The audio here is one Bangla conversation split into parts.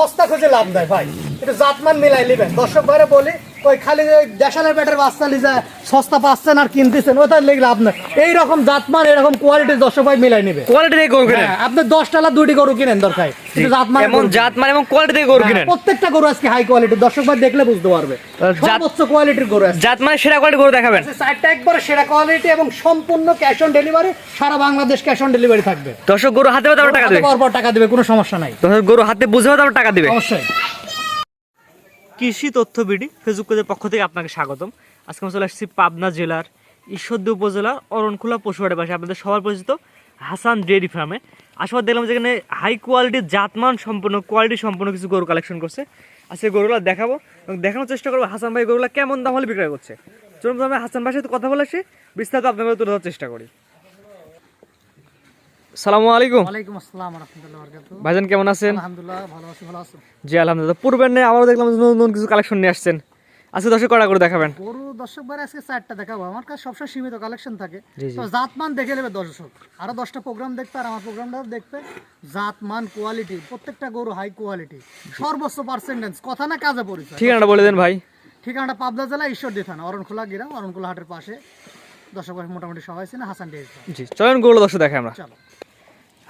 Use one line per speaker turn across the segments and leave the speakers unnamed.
সস্তা খুঁজে লাভ নাই ভাই। একটু জাতমান মিলাই নেবেন। দর্শক ভাইরা বলি ওই খালি দেশালের ব্যাটের বাচ্চা লিজা সস্তা পাচ্ছেন আর কিনতেছেন ওটা লেগে লাভ এইরকম জাতমান এরকম কোয়ালিটির দর্শক ভাই মিলাই নেবে।
কোয়ালিটি থেকে গরু কিনেন?
হ্যাঁ, আপনি দশ টালা দুটি গরু কিনেন দরকার। কিন্তু জাতমান
এমন জাত এবং কোয়ালিটি থেকে গরু
হ্যাঁ,
কিনেন?
প্রত্যেকটা গরু আজকে হাই কোয়ালিটির দর্শক ভাই দেখলে বুঝতে পারবে। সর্বোচ্চ কোয়ালিটির গরু আছে
মানে সেরা কোয়ালিটি গরু দেখাবেন।
একবারে সেরা কোয়ালিটি এবং সম্পূর্ণ ক্যাশ অন ডেলিভারি সারা বাংলাদেশ ক্যাশ অন ডেলিভারি থাকবে।
দর্শক গরু হাতে টাকা দেবে।
টাকা দিবে কোনো সমস্যা নাই।
দর্শক গরু হাতে বুঝে টাকা দিবে।
অবশ্যই।
কৃষি তথ্য বিডি ফেসবুক পেজের পক্ষ থেকে আপনাকে স্বাগতম। আজকে আমরা চলে আসছি পাবনা জেলার ঈশ্বরদী উপজেলার অরণখোলা পশুহাটের পাশে আপনাদের সবার পরিচিত হাসান ডেয়ারি ফার্মে। আসার দেখলাম যেখানে হাই কোয়ালিটির জাতমান সম্পূর্ণ কোয়ালিটি সম্পূর্ণ কিছু গরু কালেকশন করছে। আজকে গরুগুলো দেখাবো এবং দেখানোর চেষ্টা করব হাসান ভাই গরুগুলো কেমন দাম হলে বিক্রয় করছে। চলুন আমি হাসান ভাইয়ের সাথে কথা বলে আসি, বিস্তারিত আপনাদের তুলে ধরার চেষ্টা করি। সালামু আলাইকুম।
ওয়ালাইকুম আসসালাম রহমতুল্লাহ বরকাতুহ।
ভাইজান কেমন আছেন?
আলহামদুলিল্লাহ ভালো আছি ভালো আছো?
জি আলহামদুলিল্লাহ। পূর্বের নেই আবারও দেখলাম নতুন নতুন কিছু কালেকশন নিয়ে আসছেন। আজকে দশে কটা করে দেখাবেন?
গরু দর্শক বারে আজকে চারটা দেখাবো। আমার কাছে সবসময় সীমিত কালেকশন থাকে।
জি, জি।
তো জাতমান দেখে নেবে দর্শক। আরও দশটা প্রোগ্রাম দেখবে আর আমার প্রোগ্রামটাও দেখবে। জাতমান কোয়ালিটি প্রত্যেকটা গরু হাই কোয়ালিটি সর্বোচ্চ পার্সেন্টেজ কথা না কাজে পরিচয়।
ঠিকানাটা বলে দেন ভাই।
ঠিকানাটা পাবনা জেলা ঈশ্বরদী থানা অরণখোলা গ্রাম অরণখোলা হাটের পাশে। দর্শক মোটামুটি সবাই ছিল হাসান ডেজ
জি চলেন দর্শক দেখাই আমরা।
চলো।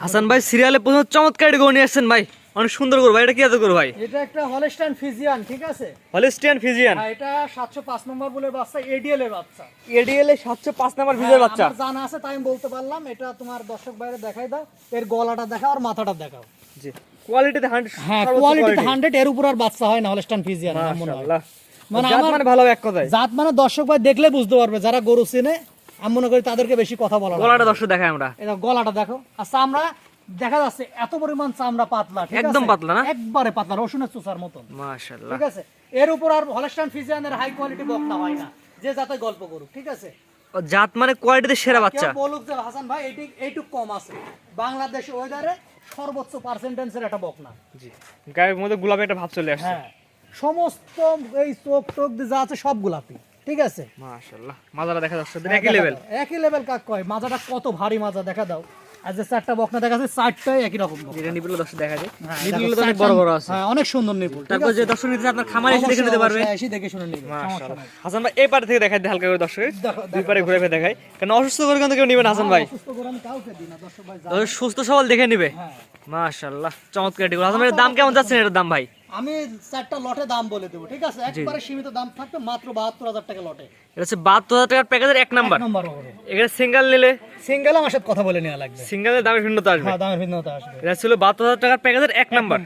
হাসান ভাই সিরিয়ালে প্রথম চমৎকার গরু নিয়ে আসছেন ভাই। অনেক সুন্দর ভাই এটা কি এত গরু ভাই?
এটা একটা হলস্টাইন ফিজিয়ান ঠিক আছে?
হলিস্টিয়ান ফিজিয়ান
হ্যাঁ, এটা সাতশো পাঁচ নম্বর বলে বাচ্চা এডিএল এর বাচ্চা।
এডিএল এ সাতশো পাঁচ নাম্বার ভিজের বাচ্চা।
আমার জানা আছে তাই আমি বলতে পারলাম। এটা তোমার দর্শক বাইরে দেখাই দাও এর গলাটা দেখাও আর মাথাটা দেখাও।
জি কোয়ালিটিতে হান্ড্রেড
হ্যাঁ কোয়ালিটি হান্ড্রেড এর উপর আর বাচ্চা হয় না হলস্টাইন ফিজিয়ান মনে
মাশাআল্লাহ।
মানে আমার-
মানে ভালো এক কথায়।
জাত মানে দর্শক ভাই দেখলে বুঝতে পারবে যারা গরু চেনে আমি মনে করি তাদেরকে বেশি কথা বলা
গলাটা দর্শক দেখাই আমরা।
এটা গলাটা দেখো। আর চামড়া দেখা যাচ্ছে এত পরিমাণ চামড়া পাতলা
একদম পাতলা না?
একবারে পাতলা রসুনের চুষার মতন।
মাশাআল্লাহ।
ঠিক আছে? এর উপর আর হলস্টাইন ফিজিয়ানের হাই কোয়ালিটি বকনা হয় না। যে যাতে গল্প করুক ঠিক আছে?
জাত মানে কোয়ালিটিতে সেরা বাচ্চা।
বলুক যে হাসান ভাই এইটুক কম আছে। বাংলাদেশ ওয়েদারে সর্বোচ্চ পার্সেন্টেন্সের একটা বকনা
জি। গায়ের মধ্যে গোলাপি একটা ভাব চলে আসছে।
হ্যাঁ। সমস্ত এই চোখ টোক যা আছে সব গোলাপি। ঠিক আছে?
মাশাআল্লাহ মাজারা দেখা যাচ্ছে একই লেভেল
একই লেভেল কাক কয়? মাজাটা কত ভারী মাজা দেখা দাও। আর যে চারটা বকনা দেখা যাচ্ছে চারটাই একই রকম।
এটা নিপুল দর্শক দেখা যায়।
হ্যাঁ,
নিপুল তো অনেক বড় বড় আছে।
হ্যাঁ অনেক সুন্দর নিপুল
তারপর যে দর্শক নিতে আপনার খামারে এসে দেখে নিতে পারবে।
এসে দেখে শুনে নিবে
মাশাআল্লাহ। হাসান ভাই এই পারে থেকে দেখাই হালকা করে দর্শক দুই পারে ঘুরে ফিরে দেখাই। কারণ অসুস্থ করে কিন্তু কেউ নেবেন হাসান ভাই।
অসুস্থ করে আমি কাউকে দিই না, দর্শক ভাই
সুস্থ সবল দেখে নিবে।
হ্যাঁ।
মাশাআল্লাহ চমৎকার এটি হাসান ভাইয়ের দাম কেমন যাচ্ছে এটার দাম ভাই?
আমি চারটা লটে দাম বলে দেবো ঠিক আছে? একবারে সীমিত দাম থাকবে মাত্র বাহাত্তর হাজার টাকা লটে।
এটা হচ্ছে বাহাত্তর হাজার টাকার প্যাকেজের এক নাম্বার।
নম্বর
এখানে সিঙ্গেল নিলে?
সিঙ্গেল আমার সাথে কথা বলে নেওয়া লাগবে।
সিঙ্গেলের দামের ভিন্নতা আসবে।
হ্যাঁ দামের ভিন্নতা আসবে।
এটা ছিল বাহাত্তর হাজার টাকার প্যাকেজের এক নাম্বার।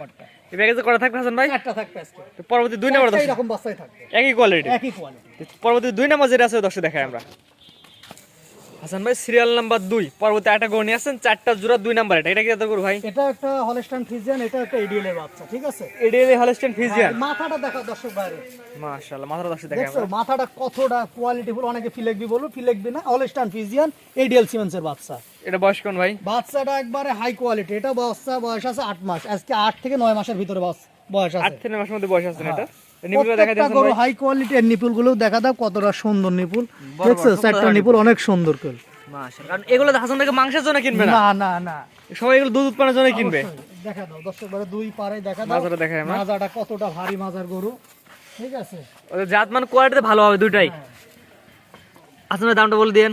এই প্যাকেজে করা থাকবে হাসান ভাই?
একটা থাকবে আজকে।
পরবর্তী দুই নাম্বার
বাচ্চাই থাকবে।
একই কোয়ালিটি
একই কোয়ালিটি
পরবর্তী দুই নাম্বার যেটা আছে দর্শক দেখাই আমরা। হাসান ভাই সিরিয়াল নাম্বার দুই। পরবর্তী একটা গরু নিয়ে আসছেন চারটা জোড়া দুই নাম্বার এটা। এটা কি গরু ভাই?
এটা একটা হলস্টাইন ফিজিয়ান এটা একটা এডিএল এর বাচ্চা ঠিক আছে?
এডিএল ফিজিয়ান
মাথাটা দেখো দর্শক বাইরে
মাশাআল্লাহ মাথাটা দর্শক
দেখছ মাথাটা কতটা কোয়ালিটিফুল অনেকে ফিলেকবি বলো ফিলেকবি না হলস্টাইন ফিজিয়ান এডিএল সিমেন্সের বাচ্চা।
এটা বয়স কোন ভাই?
বাচ্চাটা একবারে হাই কোয়ালিটি এটা বাচ্চা বয়স আছে আট মাস। আজকে আট থেকে নয় মাসের ভিতরে বয়স আছে।
থেকে নয় মাসের মধ্যে বয়স আছে এটা? নিপুলটা দেখা
প্রত্যেকটা
যাচ্ছে
গরু হাই কোয়ালিটির নিপুলগুলো দেখা দাও কতটা সুন্দর নিপুল দেখছ? চারটা নিপুল অনেক সুন্দর করে।
কারণ এগুলো হাসান ভাইকে মাংসের জন্য কিনবে না।
না না না।
সবাই এগুলো দুধ উৎপাদনের জন্য কিনবে।
দেখা দাও দর্শক বারে দুই পারে দেখা দাও।
মাজাটা দেখাই আমরা।
মাজাটা কতটা ভারী মাজার গরু। ঠিক আছে?
ওদের জাত মান কোয়ালিটিতে ভালো হবে দুইটাই।
হ্যাঁ।
হাসান ভাই দামটা বলে দিয়েন।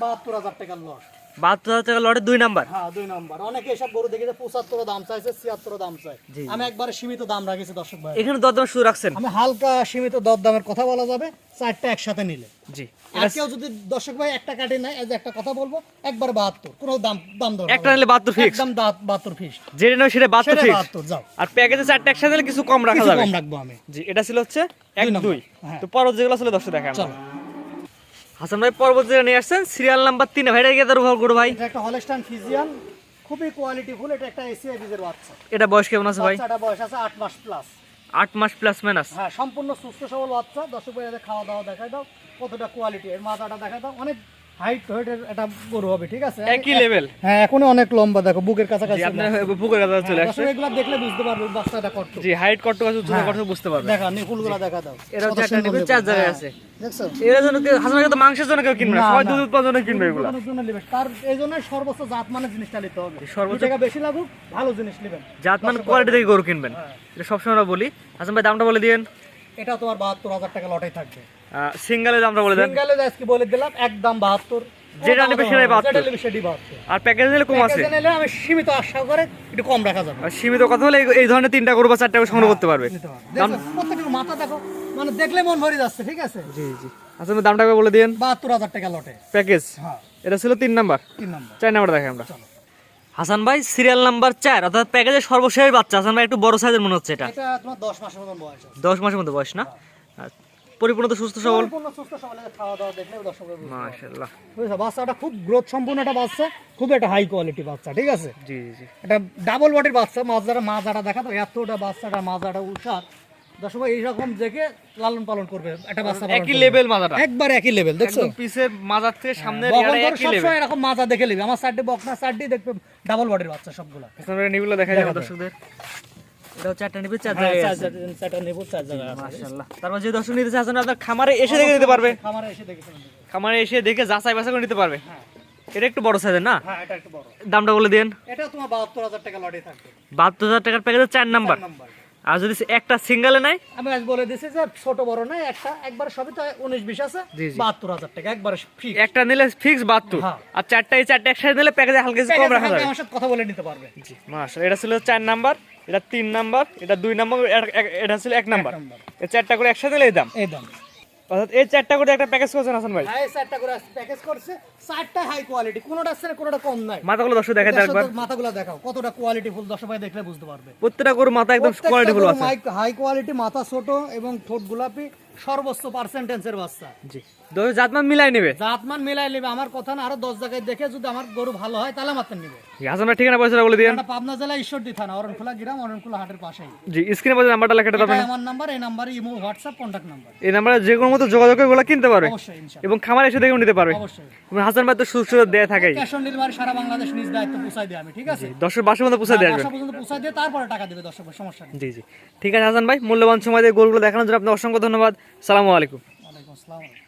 বাহাত্তর হাজার টাকার লস।
বাহাত্তর হাজার টাকা লটের দুই নাম্বার।
হ্যাঁ দুই নম্বর। অনেকে এসব গরু দেখেছে পঁচাত্তর দাম চাইছে ছিয়াত্তর দাম চাই। আমি একবারে সীমিত দাম রাখেছি দর্শক ভাই।
এখানে দরদাম শুরু রাখছেন।
আমি হালকা সীমিত দর কথা বলা যাবে চারটা একসাথে নিলে।
জি।
আর কেউ যদি দর্শক ভাই একটা কাটে নেয় এই যে একটা কথা বলব একবার বাহাত্তর কোনো দাম দাম
একটা নিলে বাহাত্তর ফিক্স
একদম বাহাত্তর ফিস
যেটা নয় সেটা বাহাত্তর
সেটা
ফিক্স
বাহাত্তর যাও।
আর প্যাকেজে চারটে একসাথে কিছু কম রাখা যাবে।
কম রাখব আমি।
জি এটা ছিল হচ্ছে এক
দুই। হ্যাঁ।
তো পরবর্তী যেগুলো ছিল দশটা দেখা
চলো।
হাসান ভাই পরবর্তী যেটা নিয়ে আসছেন। সিরিয়াল নাম্বার তিনে ভাই এটা কি তার গরু ভাই।
এটা একটা হলস্টাইন ফিজিয়ান খুবই কোয়ালিটি ফুল এটা একটা এসিআই বীজের বাচ্চা।
এটা বয়স কেমন আছে ভাই?
এটা বয়স আছে 8 মাস প্লাস
8 মাস প্লাস মাইনাস
হ্যাঁ সম্পূর্ণ সুস্থ সবল বাচ্চা। দর্শক ভাই এদের খাওয়া দাওয়া দেখাই দাও কতটা কোয়ালিটি এর মাথাটা দেখাই দাও অনেক হাইট হাইটের একটা গরু হবে ঠিক আছে?
একই লেভেল
হ্যাঁ এখনও অনেক লম্বা দেখো বুকের কাছাকাছি
আপনার পুকুর কাছে চলে আসছে।
এগুলো দেখলে বুঝতে পারবে বাচ্চাটা কত।
জি হাইট কত আছে উচ্চতা কত বুঝতে পারবে।
দেখা নিকুলগুলো দেখা দাও।
এরা হচ্ছে একটা
সুন্দর
চার জায়গায়
হ্যাঁ,
আছে।
দেখছ?
এরা জন্য কেউ হাসান তো মাংসের জন্য কেউ কিনবে না সবাই দুধ উৎপাদনের কিনবে এগুলো।
কোনো জন্য নেবে। তার এই জন্য সর্বোচ্চ জিনিসটা নিতে হবে।
সর্বোচ্চ-
টাকা বেশি লাগুক ভালো জিনিস নেবেন।
জাতমান কোয়ালিটি থেকে গরু কিনবেন। এটা সবসময় আমরা বলি। হাসান ভাই দামটা বলে দিন
এটা তোমার বাহাত্তর হাজার টাকা লটাই থাকবে।
বলে দেন।
সিঙ্গেলে আজকে বলে দিলাম একদম বাহাত্তর।
যেটা নেবে সেটাই 72
যেটা নেবে সেটাই বাহাত্তর।
আর প্যাকেজ নিলে কম আছে।
প্যাকেজে নিলে আমি সীমিত আশা করে একটু কম রাখা যাবে।
আর সীমিত কথা হলে এই- ধরনের তিনটা গরু বা চারটা গরু সংগ্রহ করতে পারবে।
প্রত্যেকটা মাথা দেখো মানে দেখলে মন ভরে যাচ্ছে ঠিক আছে?
জি জি। ভাই দামটা বলে দিন
বাহাত্তর হাজার টাকা লটে।
প্যাকেজ
হ্যাঁ।
এটা ছিল তিন নাম্বার।
তিন নম্বর।
চার নাম্বার দেখে আমরা। হাসান ভাই সিরিয়াল নাম্বার চার অর্থাৎ প্যাকেজের সর্বশেষ বাচ্চা। হাসান ভাই একটু বড় সাইজের মনে হচ্ছে এটা।
দশ মাসের মতন বয়স
দশ মাসের মতো বয়স না? পরিপূর্ণ তো সুস্থ সবল। মাশাআল্লাহ।
বাচ্চাটা খুব গ্রোথ সম্পূর্ণ একটা বাচ্চা খুব একটা হাই কোয়ালিটি বাচ্চা ঠিক আছে?
জি জি
এটা ডাবল বডির বাচ্চা মাজাটা মাজাটা দেখা তো এতটা বাচ্চাটা মাছ মাজাটা উষার দর্শক এইরকম দেখে লালন পালন করবে একটা বাচ্চা
একই লেভেল মাথাটা
একবার একই লেভেল দেখছ?
পিছে মাজার থেকে সামনে একই লেভেল
এরকম মাজা দেখে নেবে। আমার সাইডে বকনা সাইডে দেখবে ডাবল বডির বাচ্চা সবগুলো।
হাসান নিগুলো দেখা যাবে দর্শকদের। এটা হচ্ছে একটা চার জায়গায়
চারটা নেব চার জায়গায়
মাশাআল্লাহ। তারপর যে দর্শক নিতে চাচ্ছেন আপনার খামারে এসে দেখে নিতে পারবে।
খামারে এসে দেখেছেন
খামারে এসে দেখে যাচাই বাছাই করে নিতে পারবে। এটা একটু বড় সাইজের না?
হ্যাঁ এটা একটু বড়।
দামটা বলে দেন
এটা তোমার বাহাত্তর হাজার টাকা লটে থাকবে।
বাহাত্তর হাজার টাকার প্যাকেজের চার নাম্বার
নাম্বার
আর যদি একটা সিঙ্গেলে নাই
আমি আজ বলে দিছি যে ছোট বড় নাই একটা একবার সবই তো 19 20 আছে
জি, জি।
বাহাত্তর হাজার টাকা একবার ফ্রি
একটা নিলে ফিক্স বাহাত্তর।
হ্যাঁ।
আর চারটাই এই চারটা একসাথে নিলে প্যাকেজে হালকা কিছু কম রাখা যাবে।
আমার সাথে কথা বলে নিতে পারবে।
জি মাশাআল্লাহ। এটা ছিল চার নাম্বার এটা তিন নাম্বার এটা দুই নাম্বার এটা- ছিল এক নাম্বার।
নাম্বার।
এই চারটা করে একসাথে নিলে এই দাম।
এই দাম।
অর্থাৎ এই চারটা করে একটা প্যাকেজ করছেন হাসান ভাই?
হাই চারটা করে প্যাকেজ করছে চারটা হাই কোয়ালিটি কোনোটা আছে কোনটা কম নাই।
মাথাগুলো দর্শক দেখা যায় একবার।
মাথাগুলো দেখাও কতটা কোয়ালিটি ফুল দশ ভাই দেখলে বুঝতে পারবে।
প্রত্যেকটা গরুর মাথা একদম কোয়ালিটি ফুল আছে।
হাই কোয়ালিটি মাথা ছোট এবং ঠোঁট গোলাপি সর্বোচ্চ পার্সেন্টেজের বাচ্চা।
জি। দর্শক জাতমান মিলাই নেবে।
জাতমান মিলাই নেবে আমার কথা না আরও দশ জায়গায় দেখে যদি আমার গরু ভালো হয় তাহলে মাত্র নেবে।
জি, হাসান ভাই ঠিকানা পয়সা বলে দিন
পাবনা জেলা ঈশ্বরদী থানা অরণখোলা গ্রাম অরণখোলা হাটের পাশেই।
জি স্ক্রিনে পয়সা নাম্বারটা লেখাটা
আমার নাম্বার এই নাম্বারে ইমো হোয়াটসঅ্যাপ কন্ট্যাক্ট নাম্বার।
এই নাম্বারে যে কোনো মতো যোগাযোগ করে এগুলো কিনতে পারবে। এবং খামার এসে দেখেও নিতে পারবে।
অবশ্যই।
হাসান ভাই তো সুস্থ দেয়া থাকেই।
ক্যাশ অন ডেলিভারি সারা বাংলাদেশ নিজ দায়িত্ব পৌঁছাই দিই আমি ঠিক আছে?
দর্শক বাসের মধ্যে পৌঁছে দিয়ে
বাসা পর্যন্ত পৌঁছাই দিয়ে তারপরে টাকা দেবে দর্শক সমস্যা নেই।
জি জি। ঠিক আছে হাসান ভাই মূল্যবান সময় দিয়ে গরুগুলো দেখানোর জন্য আপনার অসংখ্য ধন্যবাদ। সালামু আলাইকুম।
ওয়ালাইকুম আসসালাম।